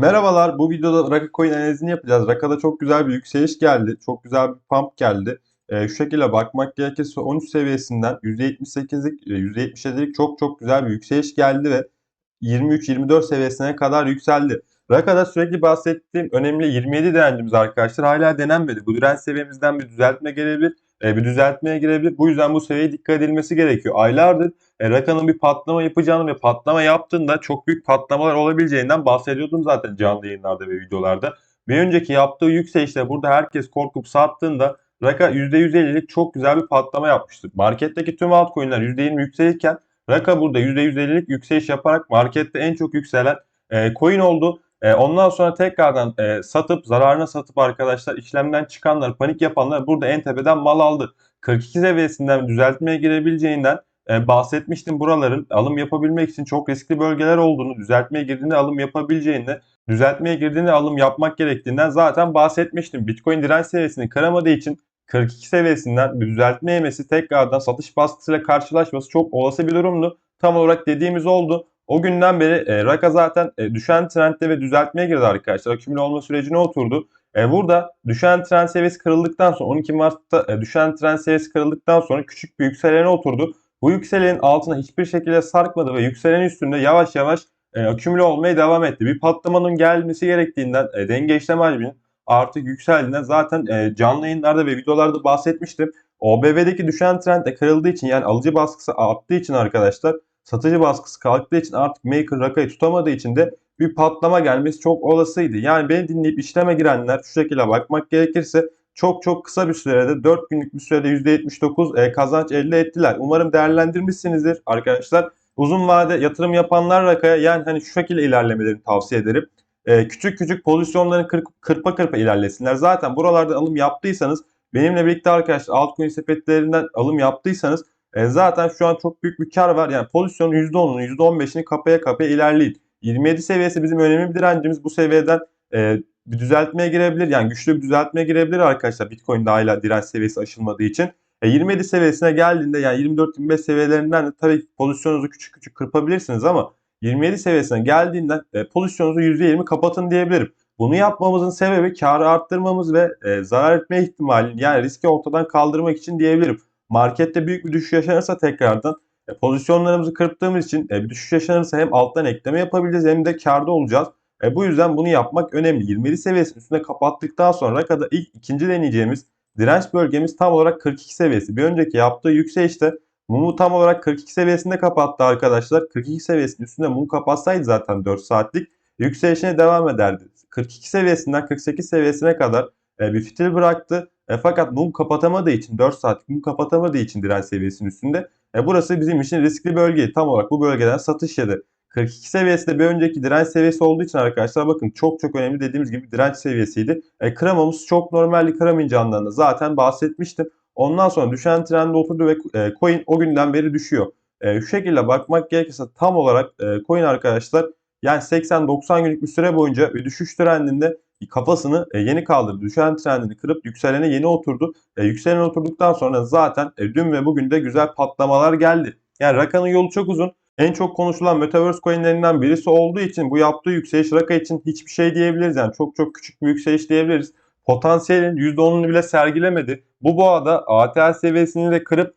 Merhabalar, bu videoda Raka Coin analizini yapacağız. Raka'da çok güzel bir yükseliş geldi. Çok güzel bir pump geldi. Ee, şu şekilde bakmak gerekirse 13 seviyesinden %78'lik, e, %77'lik çok çok güzel bir yükseliş geldi ve 23-24 seviyesine kadar yükseldi. Raka'da sürekli bahsettiğim önemli 27 direncimiz arkadaşlar hala denenmedi. Bu direnç seviyemizden bir düzeltme gelebilir, e, bir düzeltmeye girebilir. Bu yüzden bu seviyeye dikkat edilmesi gerekiyor. Aylardır e, Raka'nın bir patlama yapacağını ve patlama yaptığında çok büyük patlamalar olabileceğinden bahsediyordum zaten canlı yayınlarda ve videolarda. Bir önceki yaptığı yükselişte burada herkes korkup sattığında Raka %150'lik çok güzel bir patlama yapmıştı. Marketteki tüm altcoin'ler %20 yükselirken Raka burada %150'lik yükseliş yaparak markette en çok yükselen e, coin oldu. E, ondan sonra tekrardan e, satıp zararına satıp arkadaşlar işlemden çıkanlar panik yapanlar burada en tepeden mal aldı. 42 seviyesinden düzeltmeye girebileceğinden e, bahsetmiştim buraların alım yapabilmek için çok riskli bölgeler olduğunu, düzeltmeye girdiğinde alım yapabileceğini, düzeltmeye girdiğinde alım yapmak gerektiğinden zaten bahsetmiştim. Bitcoin direnç seviyesini kıramadığı için 42 seviyesinden bir düzeltme yemesi tekrardan satış baskısıyla karşılaşması çok olası bir durumdu. Tam olarak dediğimiz oldu. O günden beri e, Raka zaten e, düşen trendde ve düzeltmeye girdi arkadaşlar. Akümüle olma sürecine oturdu. E, burada düşen trend seviyesi kırıldıktan sonra 12 Mart'ta e, düşen trend seviyesi kırıldıktan sonra küçük bir yükselene oturdu. Bu yükselenin altına hiçbir şekilde sarkmadı ve yükselenin üstünde yavaş yavaş e, akümüle olmaya devam etti. Bir patlamanın gelmesi gerektiğinden e, denge işlem hacminin artık yükseldiğinden zaten e, canlı yayınlarda ve videolarda bahsetmiştim. OBV'deki düşen trend de kırıldığı için yani alıcı baskısı arttığı için arkadaşlar satıcı baskısı kalktığı için artık maker rakayı tutamadığı için de bir patlama gelmesi çok olasıydı. Yani beni dinleyip işleme girenler şu şekilde bakmak gerekirse çok çok kısa bir sürede 4 günlük bir sürede %79 e, kazanç elde ettiler. Umarım değerlendirmişsinizdir arkadaşlar. Uzun vade yatırım yapanlar rakaya yani hani şu şekilde ilerlemelerini tavsiye ederim. E, küçük küçük pozisyonların kır, kırpa kırpa ilerlesinler. Zaten buralarda alım yaptıysanız benimle birlikte arkadaşlar altcoin sepetlerinden alım yaptıysanız e, zaten şu an çok büyük bir kar var. Yani pozisyonun %10'unu %15'ini kapaya kapaya ilerleyin. 27 seviyesi bizim önemli bir direncimiz. Bu seviyeden e, bir düzeltmeye girebilir. Yani güçlü bir düzeltmeye girebilir arkadaşlar. Bitcoin'de hala direnç seviyesi aşılmadığı için. E, 27 seviyesine geldiğinde yani 24-25 seviyelerinden de tabii pozisyonunuzu küçük küçük kırpabilirsiniz ama 27 seviyesine geldiğinde e, pozisyonunuzu %20 kapatın diyebilirim. Bunu yapmamızın sebebi karı arttırmamız ve e, zarar etme ihtimalini yani riski ortadan kaldırmak için diyebilirim. Markette büyük bir düşüş yaşanırsa tekrardan e, pozisyonlarımızı kırptığımız için e, bir düşüş yaşanırsa hem alttan ekleme yapabileceğiz hem de karda olacağız. E, bu yüzden bunu yapmak önemli. 27 seviyesinin üstüne kapattıktan sonra kadar ilk ikinci deneyeceğimiz direnç bölgemiz tam olarak 42 seviyesi. Bir önceki yaptığı yükselişte mumu tam olarak 42 seviyesinde kapattı arkadaşlar. 42 seviyesinin üstünde mum kapatsaydı zaten 4 saatlik yükselişine devam ederdi. 42 seviyesinden 48 seviyesine kadar e, bir fitil bıraktı. E, fakat mum kapatamadığı için 4 saatlik mum kapatamadığı için direnç seviyesinin üstünde e, burası bizim için riskli bölge. Tam olarak bu bölgeden satış yedi. 42 seviyesi de bir önceki direnç seviyesi olduğu için arkadaşlar bakın çok çok önemli dediğimiz gibi direnç seviyesiydi. E, kıramamız çok normaldi kıramayacağından zaten bahsetmiştim. Ondan sonra düşen trende oturdu ve e, coin o günden beri düşüyor. E, şu şekilde bakmak gerekirse tam olarak e, coin arkadaşlar yani 80-90 günlük bir süre boyunca bir düşüş trendinde kafasını e, yeni kaldırdı. Düşen trendini kırıp yükselene yeni oturdu. E, yükselene oturduktan sonra zaten e, dün ve bugün de güzel patlamalar geldi. Yani Raka'nın yolu çok uzun. En çok konuşulan Metaverse coinlerinden birisi olduğu için bu yaptığı yükseliş Raka için hiçbir şey diyebiliriz. Yani çok çok küçük bir yükseliş diyebiliriz. Potansiyelin %10'unu bile sergilemedi. Bu boğada ATL seviyesini de kırıp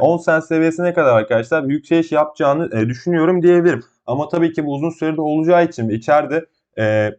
10 sent seviyesine kadar arkadaşlar bir yükseliş yapacağını düşünüyorum diyebilirim. Ama tabii ki bu uzun sürede olacağı için içeride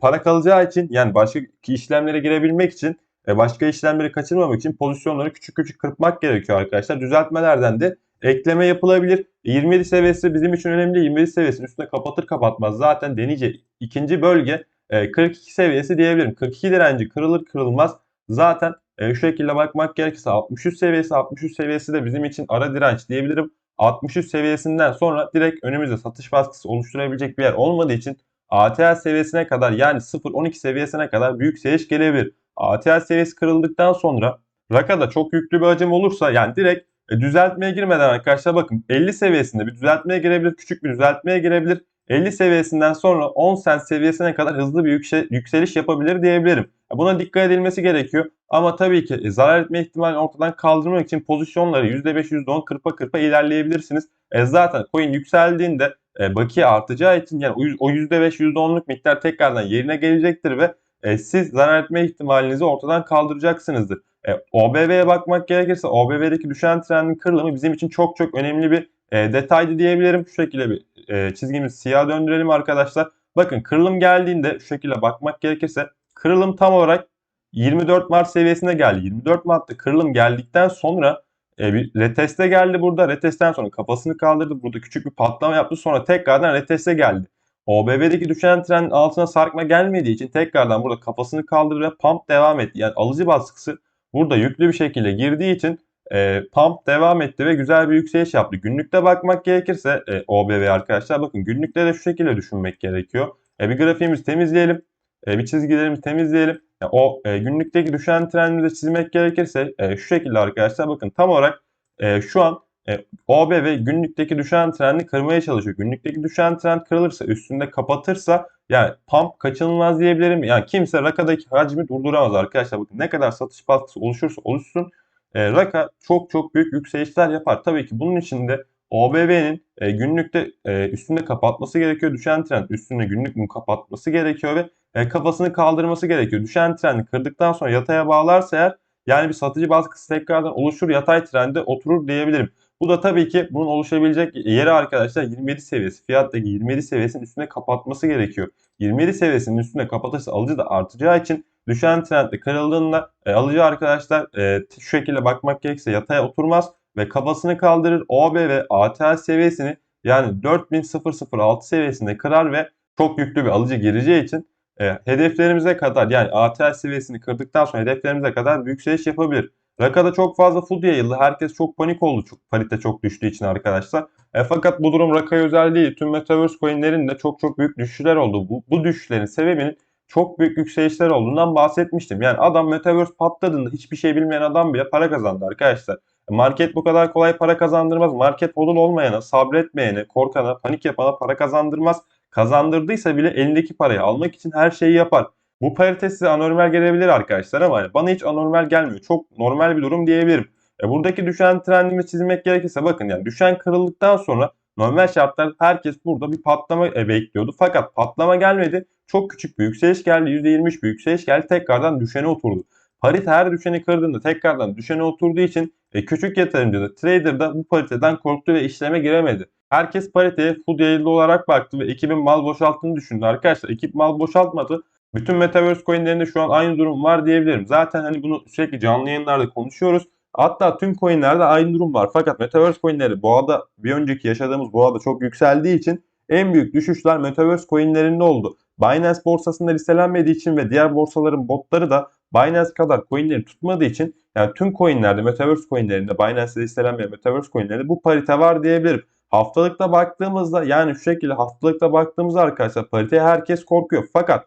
para kalacağı için yani başka işlemlere girebilmek için başka işlemleri kaçırmamak için pozisyonları küçük küçük kırpmak gerekiyor arkadaşlar. Düzeltmelerden de ekleme yapılabilir. 27 seviyesi bizim için önemli. 27 seviyesinin üstüne kapatır kapatmaz zaten deneyecek. ikinci bölge 42 seviyesi diyebilirim. 42 direnci kırılır kırılmaz zaten şu şekilde bakmak gerekirse 63 seviyesi 63 seviyesi de bizim için ara direnç diyebilirim. 63 seviyesinden sonra direkt önümüzde satış baskısı oluşturabilecek bir yer olmadığı için ATL seviyesine kadar yani 0-12 seviyesine kadar büyük seyiş gelebilir. ATL seviyesi kırıldıktan sonra Raka'da çok yüklü bir hacim olursa yani direkt e, düzeltmeye girmeden arkadaşlar bakın 50 seviyesinde bir düzeltmeye girebilir. Küçük bir düzeltmeye girebilir. 50 seviyesinden sonra 10 sent seviyesine kadar hızlı bir yükseliş yapabilir diyebilirim. Buna dikkat edilmesi gerekiyor. Ama tabii ki e, zarar etme ihtimalini ortadan kaldırmak için pozisyonları %5 %10 kırpa kırpa ilerleyebilirsiniz. E zaten coin yükseldiğinde e, bakiye artacağı için yani o %5 %10'luk miktar tekrardan yerine gelecektir ve e, siz zarar etme ihtimalinizi ortadan kaldıracaksınızdır. E, OBV'ye bakmak gerekirse OBV'deki düşen trendin kırılımı bizim için çok çok önemli bir e, detaydı diyebilirim. Şu şekilde bir e, çizgimizi siyah döndürelim arkadaşlar. Bakın kırılım geldiğinde şu şekilde bakmak gerekirse kırılım tam olarak 24 Mart seviyesine geldi. 24 Mart'ta kırılım geldikten sonra e, bir reteste geldi burada. Retestten sonra kafasını kaldırdı. Burada küçük bir patlama yaptı. Sonra tekrardan reteste geldi. OBB'deki düşen trendin altına sarkma gelmediği için tekrardan burada kafasını kaldırdı ve pump devam etti. Yani alıcı baskısı burada yüklü bir şekilde girdiği için e, pump devam etti ve güzel bir yükseliş yaptı. Günlükte bakmak gerekirse e, OBB arkadaşlar bakın günlükte de şu şekilde düşünmek gerekiyor. E, bir grafiğimizi temizleyelim. E, bir çizgilerimizi temizleyelim. Yani o e, günlükteki düşen trendimizi çizmek gerekirse e, şu şekilde arkadaşlar bakın tam olarak e, şu an e, OBB günlükteki düşen trendi kırmaya çalışıyor. Günlükteki düşen trend kırılırsa üstünde kapatırsa yani pump kaçınılmaz diyebilirim. Yani kimse rakadaki hacmi durduramaz arkadaşlar. Bakın ne kadar satış baskısı oluşursa oluşsun e, Raka çok çok büyük yükselişler yapar. Tabii ki bunun için de OBB'nin e, günlükte e, üstünde kapatması gerekiyor. Düşen trend üstünde günlük mum kapatması gerekiyor ve e, kafasını kaldırması gerekiyor. Düşen trendi kırdıktan sonra yataya bağlarsa eğer yani bir satıcı baskısı tekrardan oluşur yatay trende oturur diyebilirim. Bu da tabii ki bunun oluşabilecek yeri arkadaşlar 27 seviyesi. Fiyattaki 27 seviyesinin üstüne kapatması gerekiyor. 27 seviyesinin üstüne kapatırsa alıcı da artacağı için düşen trendde kırıldığında e, alıcı arkadaşlar e, şu şekilde bakmak gerekirse yataya oturmaz ve kafasını kaldırır. OB ve ATL seviyesini yani 4006 seviyesinde kırar ve çok yüklü bir alıcı gireceği için e, hedeflerimize kadar yani ATL seviyesini kırdıktan sonra hedeflerimize kadar yükseliş yapabilir. Rakada çok fazla food yayıldı. Herkes çok panik oldu. Çok, parite çok düştüğü için arkadaşlar. E, fakat bu durum Raka'ya özel değil. Tüm Metaverse coinlerin de çok çok büyük düşüşler oldu. Bu, bu düşüşlerin sebebinin çok büyük yükselişler olduğundan bahsetmiştim. Yani adam Metaverse patladığında hiçbir şey bilmeyen adam bile para kazandı arkadaşlar. E, market bu kadar kolay para kazandırmaz. Market hodul olmayana, sabretmeyene, korkana, panik yapana para kazandırmaz. Kazandırdıysa bile elindeki parayı almak için her şeyi yapar. Bu parite size anormal gelebilir arkadaşlar ama bana hiç anormal gelmiyor. Çok normal bir durum diyebilirim. E buradaki düşen trendimi çizmek gerekirse bakın yani düşen kırıldıktan sonra normal şartlar herkes burada bir patlama e, bekliyordu. Fakat patlama gelmedi. Çok küçük bir yükseliş geldi. %23 bir yükseliş geldi. Tekrardan düşene oturdu. Parite her düşeni kırdığında tekrardan düşene oturduğu için e, küçük yatırımcı da trader da bu pariteden korktu ve işleme giremedi. Herkes pariteye food yayıldı olarak baktı ve ekibin mal boşalttığını düşündü. Arkadaşlar ekip mal boşaltmadı. Bütün Metaverse coinlerinde şu an aynı durum var diyebilirim. Zaten hani bunu sürekli canlı yayınlarda konuşuyoruz. Hatta tüm coinlerde aynı durum var. Fakat Metaverse coinleri boğada bir önceki yaşadığımız boğada çok yükseldiği için en büyük düşüşler Metaverse coinlerinde oldu. Binance borsasında listelenmediği için ve diğer borsaların botları da Binance kadar coinleri tutmadığı için yani tüm coinlerde Metaverse coinlerinde Binance'de listelenmeyen Metaverse coinlerinde bu parite var diyebilirim. Haftalıkta baktığımızda yani şu şekilde haftalıkta baktığımızda arkadaşlar pariteye herkes korkuyor. Fakat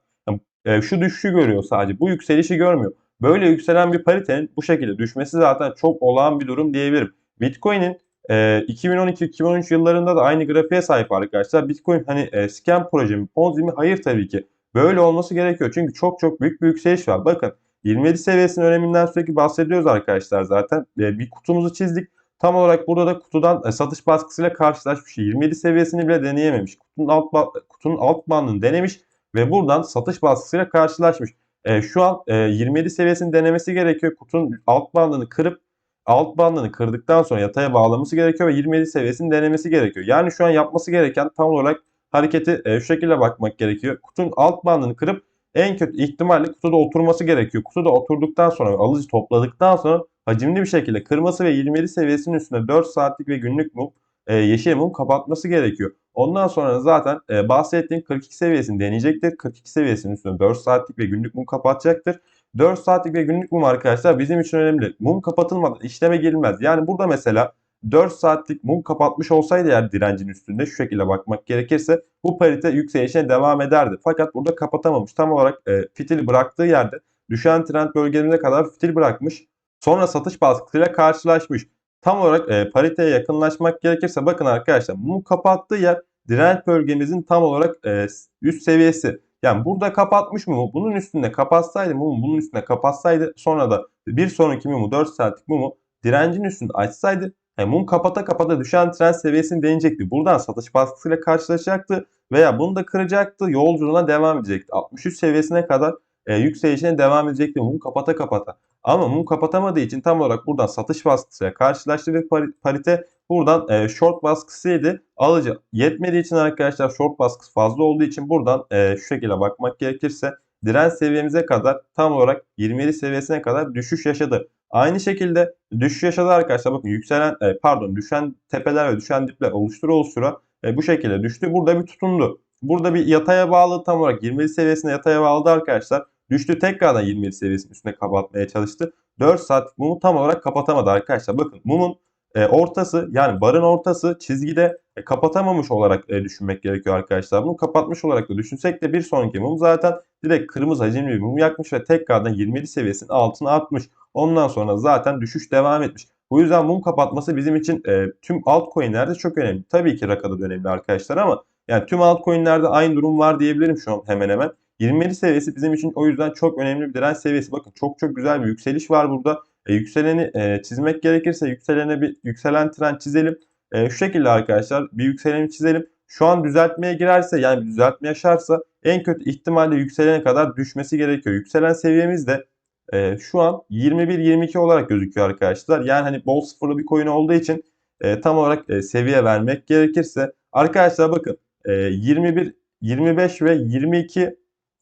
e, şu düşüşü görüyor sadece. Bu yükselişi görmüyor. Böyle yükselen bir paritenin bu şekilde düşmesi zaten çok olağan bir durum diyebilirim. Bitcoin'in e, 2012-2013 yıllarında da aynı grafiğe sahip arkadaşlar. Bitcoin hani e, scam proje mi, ponzi mi? Hayır tabii ki. Böyle olması gerekiyor. Çünkü çok çok büyük bir yükseliş var. Bakın 27 seviyesinin öneminden sürekli bahsediyoruz arkadaşlar zaten. E, bir kutumuzu çizdik. Tam olarak burada da kutudan e, satış baskısıyla karşılaşmış. 27 seviyesini bile deneyememiş. Kutunun alt, kutunun alt bandını denemiş ve buradan satış baskısıyla karşılaşmış. E, şu an e, 27 seviyesini denemesi gerekiyor. Kutunun alt bandını kırıp alt bandını kırdıktan sonra yataya bağlaması gerekiyor ve 27 seviyesini denemesi gerekiyor. Yani şu an yapması gereken tam olarak hareketi e, şu şekilde bakmak gerekiyor. Kutunun alt bandını kırıp en kötü ihtimalle kutuda oturması gerekiyor. Kutuda oturduktan sonra alıcı topladıktan sonra hacimli bir şekilde kırması ve 27 seviyesinin üstünde 4 saatlik ve günlük mum e, yeşil mum kapatması gerekiyor. Ondan sonra zaten e, bahsettiğim 42 seviyesini deneyecektir. 42 seviyesinin üstünde 4 saatlik ve günlük mum kapatacaktır. 4 saatlik ve günlük mum arkadaşlar bizim için önemli. Mum kapatılmadan işleme girilmez. Yani burada mesela 4 saatlik mum kapatmış olsaydı eğer direncin üstünde şu şekilde bakmak gerekirse bu parite yükselişine devam ederdi. Fakat burada kapatamamış. Tam olarak e, fitili bıraktığı yerde düşen trend bölgelerine kadar fitil bırakmış. Sonra satış baskısıyla karşılaşmış. Tam olarak e, pariteye yakınlaşmak gerekirse bakın arkadaşlar mum kapattığı yer direnç bölgemizin tam olarak e, üst seviyesi. Yani burada kapatmış mumu bunun üstünde kapatsaydı mumu bunun üstünde kapatsaydı sonra da bir sonraki mumu 4 saatlik mumu direncin üstünde açsaydı Yani mum kapata kapata düşen trend seviyesini deneyecekti. Buradan satış baskısıyla karşılaşacaktı veya bunu da kıracaktı. Yolculuğuna devam edecekti. 63 seviyesine kadar e, yükselişine devam edecekti mum kapata kapata. Ama mum kapatamadığı için tam olarak buradan satış baskısıyla karşılaştı ve pari- parite buradan e, short baskısıydı. Alıcı yetmediği için arkadaşlar short baskısı fazla olduğu için buradan e, şu şekilde bakmak gerekirse direnç seviyemize kadar tam olarak 27 seviyesine kadar düşüş yaşadı. Aynı şekilde düşüş yaşadı arkadaşlar. Bakın yükselen e, pardon düşen tepeler ve düşen dipler oluştura oluştura e, bu şekilde düştü. Burada bir tutundu. Burada bir yataya bağlı tam olarak 27 seviyesine yataya bağladı arkadaşlar. Düştü tekrardan 27 seviyesinin üstüne kapatmaya çalıştı. 4 saat mumu tam olarak kapatamadı arkadaşlar. Bakın mumun e, ortası yani barın ortası çizgide e, kapatamamış olarak e, düşünmek gerekiyor arkadaşlar. Bunu kapatmış olarak da düşünsek de bir sonraki mum zaten direkt kırmızı hacimli bir mum yakmış ve tekrardan 27 seviyesinin altına atmış. Ondan sonra zaten düşüş devam etmiş. Bu yüzden mum kapatması bizim için e, tüm altcoin'lerde çok önemli. Tabii ki Raka'da da önemli arkadaşlar ama yani tüm altcoin'lerde aynı durum var diyebilirim şu an hemen hemen. 27 seviyesi bizim için o yüzden çok önemli bir direnç seviyesi. Bakın çok çok güzel bir yükseliş var burada. E, yükseleni e, çizmek gerekirse yükselene bir yükselen trend çizelim. E, şu şekilde arkadaşlar bir yükseleni çizelim. Şu an düzeltmeye girerse yani düzeltme yaşarsa en kötü ihtimalle yükselene kadar düşmesi gerekiyor. Yükselen seviyemiz de e, şu an 21-22 olarak gözüküyor arkadaşlar. Yani hani bol sıfırlı bir coin olduğu için e, tam olarak e, seviye vermek gerekirse arkadaşlar bakın e, 21, 25 ve 22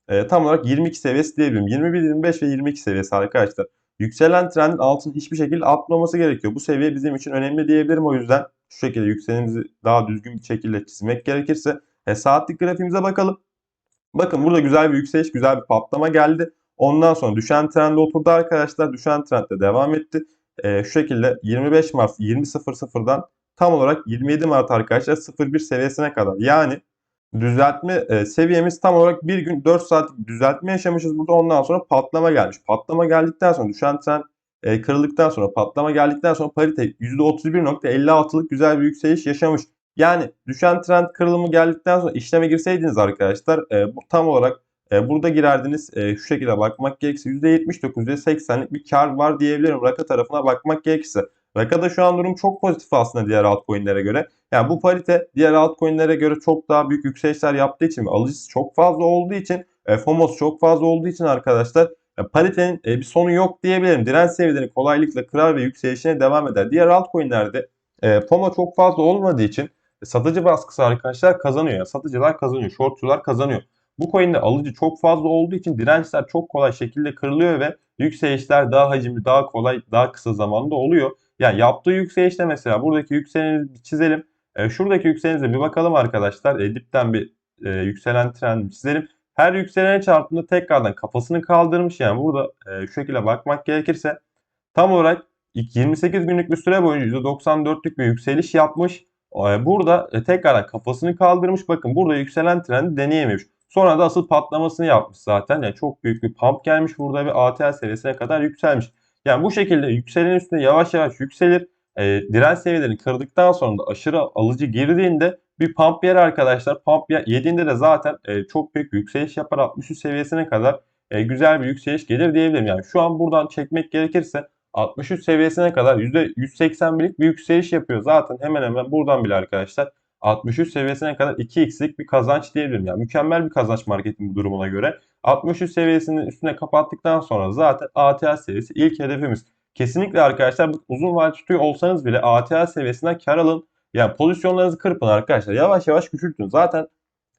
e, tam olarak 22 seviyesi diyebilirim. 21, 25 ve 22 seviyesi arkadaşlar. Yükselen trendin altını hiçbir şekilde atmaması gerekiyor. Bu seviye bizim için önemli diyebilirim o yüzden şu şekilde yükselenimizi daha düzgün bir şekilde çizmek gerekirse e, saatlik grafiğimize bakalım. Bakın burada güzel bir yükseliş, güzel bir patlama geldi. Ondan sonra düşen trende oturdu arkadaşlar. Düşen trendde devam etti. E, şu şekilde 25 Mart 20.00'dan tam olarak 27 Mart arkadaşlar 01 seviyesine kadar. Yani düzeltme e, seviyemiz tam olarak bir gün 4 saat düzeltme yaşamışız burada. Ondan sonra patlama gelmiş. Patlama geldikten sonra düşen trend e, kırıldıktan sonra patlama geldikten sonra parite %31.56'lık güzel bir yükseliş yaşamış. Yani düşen trend kırılımı geldikten sonra işleme girseydiniz arkadaşlar e, bu tam olarak e, burada girerdiniz. E, şu şekilde bakmak gerekirse %79, %80'lik bir kar var diyebilirim. Raka tarafına bakmak gerekirse. Raka'da şu an durum çok pozitif aslında diğer altcoin'lere göre. Yani bu parite diğer altcoin'lere göre çok daha büyük yükselişler yaptığı için alıcısı çok fazla olduğu için e, FOMOS çok fazla olduğu için arkadaşlar e, paritenin e, bir sonu yok diyebilirim. Direnç seviyelerini kolaylıkla kırar ve yükselişine devam eder. Diğer altcoin'lerde FOMO çok fazla olmadığı için satıcı baskısı arkadaşlar kazanıyor. Yani satıcılar kazanıyor, shortçular kazanıyor. Bu coin'de alıcı çok fazla olduğu için dirençler çok kolay şekilde kırılıyor ve yükselişler daha hacimli, daha kolay, daha kısa zamanda oluyor. Yani yaptığı yükselişte mesela buradaki yükseleni bir çizelim. E, şuradaki yükselenize bir bakalım arkadaşlar. E, dipten bir e, yükselen trend çizelim. Her yükselene çarptığında tekrardan kafasını kaldırmış. Yani burada e, şu şekilde bakmak gerekirse tam olarak ilk 28 günlük bir süre boyunca %94'lük bir yükseliş yapmış. E, burada e, tekrardan kafasını kaldırmış. Bakın burada yükselen trendi deneyememiş. Sonra da asıl patlamasını yapmış zaten. Yani çok büyük bir pump gelmiş burada bir ATL seviyesine kadar yükselmiş. Yani bu şekilde yükselenin üstüne yavaş yavaş yükselir. E, direnç seviyelerini kırdıktan sonra da aşırı alıcı girdiğinde bir pump yer arkadaşlar. Pump yer, yediğinde de zaten e, çok büyük yükseliş yapar. 63 seviyesine kadar e, güzel bir yükseliş gelir diyebilirim. Yani şu an buradan çekmek gerekirse 63 seviyesine kadar %181'lik bir yükseliş yapıyor. Zaten hemen hemen buradan bile arkadaşlar 63 seviyesine kadar 2x'lik bir kazanç diyebilirim. Yani mükemmel bir kazanç marketin bu durumuna göre. 63 seviyesinin üstüne kapattıktan sonra zaten ATL seviyesi ilk hedefimiz. Kesinlikle arkadaşlar uzun vadeli tutuyor olsanız bile ATL seviyesinden kar alın. Yani pozisyonlarınızı kırpın arkadaşlar. Yavaş yavaş küçültün. Zaten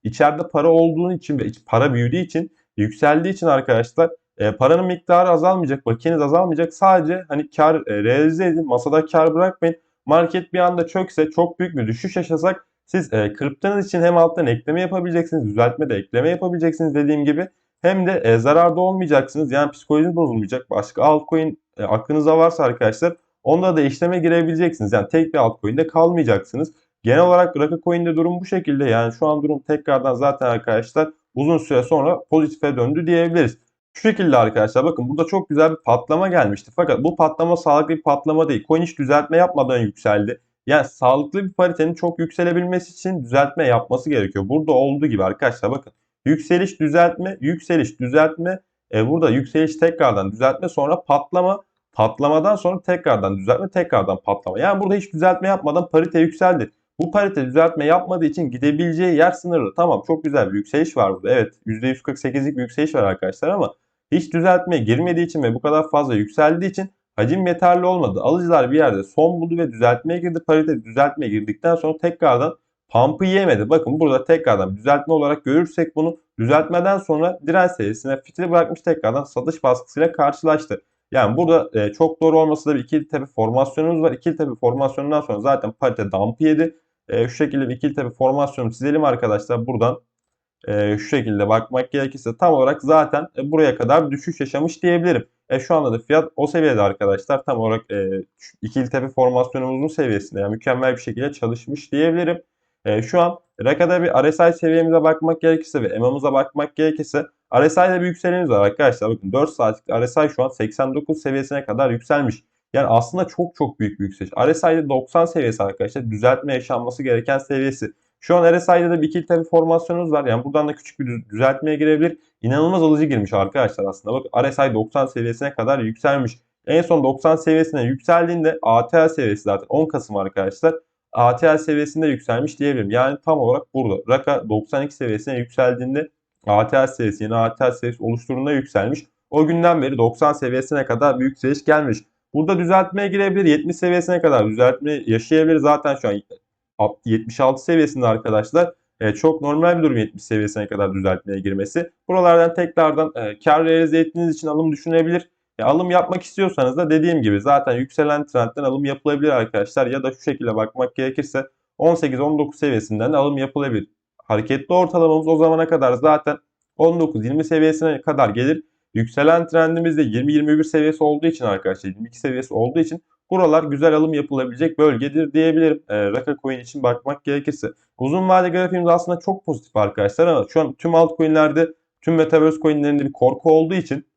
içeride para olduğu için ve para büyüdüğü için yükseldiği için arkadaşlar e, paranın miktarı azalmayacak, bakiyeniz azalmayacak. Sadece hani kar e, realize edin, masada kar bırakmayın. Market bir anda çökse, çok büyük bir düşüş yaşasak siz e, kırptığınız için hem alttan ekleme yapabileceksiniz, düzeltme de ekleme yapabileceksiniz dediğim gibi. Hem de e, zararda olmayacaksınız. Yani psikolojiniz bozulmayacak. Başka altcoin e, aklınızda varsa arkadaşlar onda da işleme girebileceksiniz. Yani tek bir altcoin'de kalmayacaksınız. Genel olarak Raka Coin'de durum bu şekilde. Yani şu an durum tekrardan zaten arkadaşlar uzun süre sonra pozitife döndü diyebiliriz. Şu şekilde arkadaşlar bakın burada çok güzel bir patlama gelmişti. Fakat bu patlama sağlıklı bir patlama değil. Coin hiç düzeltme yapmadan yükseldi. Yani sağlıklı bir paritenin çok yükselebilmesi için düzeltme yapması gerekiyor. Burada olduğu gibi arkadaşlar bakın. Yükseliş düzeltme, yükseliş düzeltme. E burada yükseliş tekrardan düzeltme sonra patlama. Patlamadan sonra tekrardan düzeltme, tekrardan patlama. Yani burada hiç düzeltme yapmadan parite yükseldi. Bu parite düzeltme yapmadığı için gidebileceği yer sınırlı. Tamam çok güzel bir yükseliş var burada. Evet %148'lik bir yükseliş var arkadaşlar ama hiç düzeltmeye girmediği için ve bu kadar fazla yükseldiği için hacim yeterli olmadı. Alıcılar bir yerde son buldu ve düzeltmeye girdi. Parite düzeltmeye girdikten sonra tekrardan pump'ı yemedi. Bakın burada tekrardan düzeltme olarak görürsek bunu düzeltmeden sonra direnç seviyesine fitili bırakmış tekrardan satış baskısıyla karşılaştı. Yani burada e, çok doğru olması da bir ikili tepe formasyonumuz var. İkili tepe formasyonundan sonra zaten parite dump yedi. E, şu şekilde bir ikili tepe formasyonu çizelim arkadaşlar. Buradan e, şu şekilde bakmak gerekirse tam olarak zaten e, buraya kadar düşüş yaşamış diyebilirim. E, şu anda da fiyat o seviyede arkadaşlar. Tam olarak e, ikili tepe formasyonumuzun seviyesinde. Yani mükemmel bir şekilde çalışmış diyebilirim. E, şu an Raka'da bir RSI seviyemize bakmak gerekirse ve EMA'mıza bakmak gerekirse RSI'de bir yükselimiz var arkadaşlar. Bakın 4 saatlik RSI şu an 89 seviyesine kadar yükselmiş. Yani aslında çok çok büyük bir yükseliş. RSI'de 90 seviyesi arkadaşlar düzeltme yaşanması gereken seviyesi. Şu an RSI'de de bir ikili tepe formasyonumuz var. Yani buradan da küçük bir düzeltmeye girebilir. İnanılmaz alıcı girmiş arkadaşlar aslında. Bakın RSI 90 seviyesine kadar yükselmiş. En son 90 seviyesine yükseldiğinde ATL seviyesi zaten 10 Kasım arkadaşlar. ATL seviyesinde yükselmiş diyebilirim. Yani tam olarak burada. Raka 92 seviyesine yükseldiğinde ATL seviyesi yeni ATL seviyesi oluşturduğunda yükselmiş. O günden beri 90 seviyesine kadar bir yükseliş gelmiş. Burada düzeltmeye girebilir. 70 seviyesine kadar düzeltme yaşayabilir. Zaten şu an 76 seviyesinde arkadaşlar. E, çok normal bir durum 70 seviyesine kadar düzeltmeye girmesi. Buralardan tekrardan e, kar realize ettiğiniz için alım düşünebilir. E, alım yapmak istiyorsanız da dediğim gibi zaten yükselen trendten alım yapılabilir arkadaşlar. Ya da şu şekilde bakmak gerekirse 18-19 seviyesinden de alım yapılabilir. Hareketli ortalamamız o zamana kadar zaten 19-20 seviyesine kadar gelir. Yükselen trendimiz de 20-21 seviyesi olduğu için arkadaşlar 22 seviyesi olduğu için buralar güzel alım yapılabilecek bölgedir diyebilirim. E, Raka Coin için bakmak gerekirse. Uzun vade grafiğimiz aslında çok pozitif arkadaşlar ama şu an tüm altcoin'lerde tüm Metaverse coin'lerinde bir korku olduğu için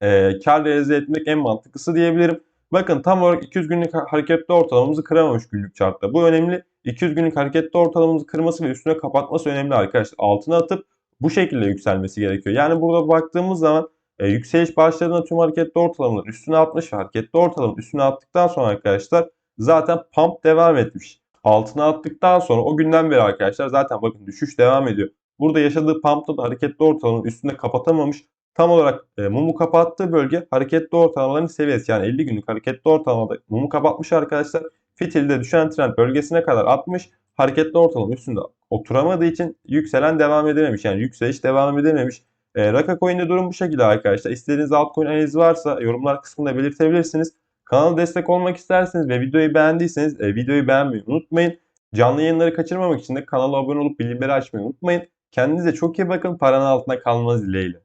e, kar realize etmek en mantıklısı diyebilirim. Bakın tam olarak 200 günlük hareketli ortalamamızı kıramamış günlük chartta. Bu önemli. 200 günlük hareketli ortalamamızı kırması ve üstüne kapatması önemli arkadaşlar. Altına atıp bu şekilde yükselmesi gerekiyor. Yani burada baktığımız zaman e, yükseliş başladığında tüm hareketli ortalamaların üstüne atmış hareketli ortalamanın üstüne attıktan sonra arkadaşlar zaten pump devam etmiş. Altına attıktan sonra o günden beri arkadaşlar zaten bakın düşüş devam ediyor. Burada yaşadığı pump'ta da hareketli ortalamanın üstünde kapatamamış. Tam olarak e, mumu kapattığı bölge hareketli ortalamaların seviyesi. Yani 50 günlük hareketli ortalamada mumu kapatmış arkadaşlar. Fitilde düşen trend bölgesine kadar atmış. Hareketli ortalama üstünde oturamadığı için yükselen devam edememiş. Yani yükseliş devam edememiş. E, Raka Coin'de durum bu şekilde arkadaşlar. İstediğiniz altcoin analizi varsa yorumlar kısmında belirtebilirsiniz. Kanala destek olmak isterseniz ve videoyu beğendiyseniz e, videoyu beğenmeyi unutmayın. Canlı yayınları kaçırmamak için de kanala abone olup bildirimleri açmayı unutmayın. Kendinize çok iyi bakın. Paranın altında kalmanız dileğiyle.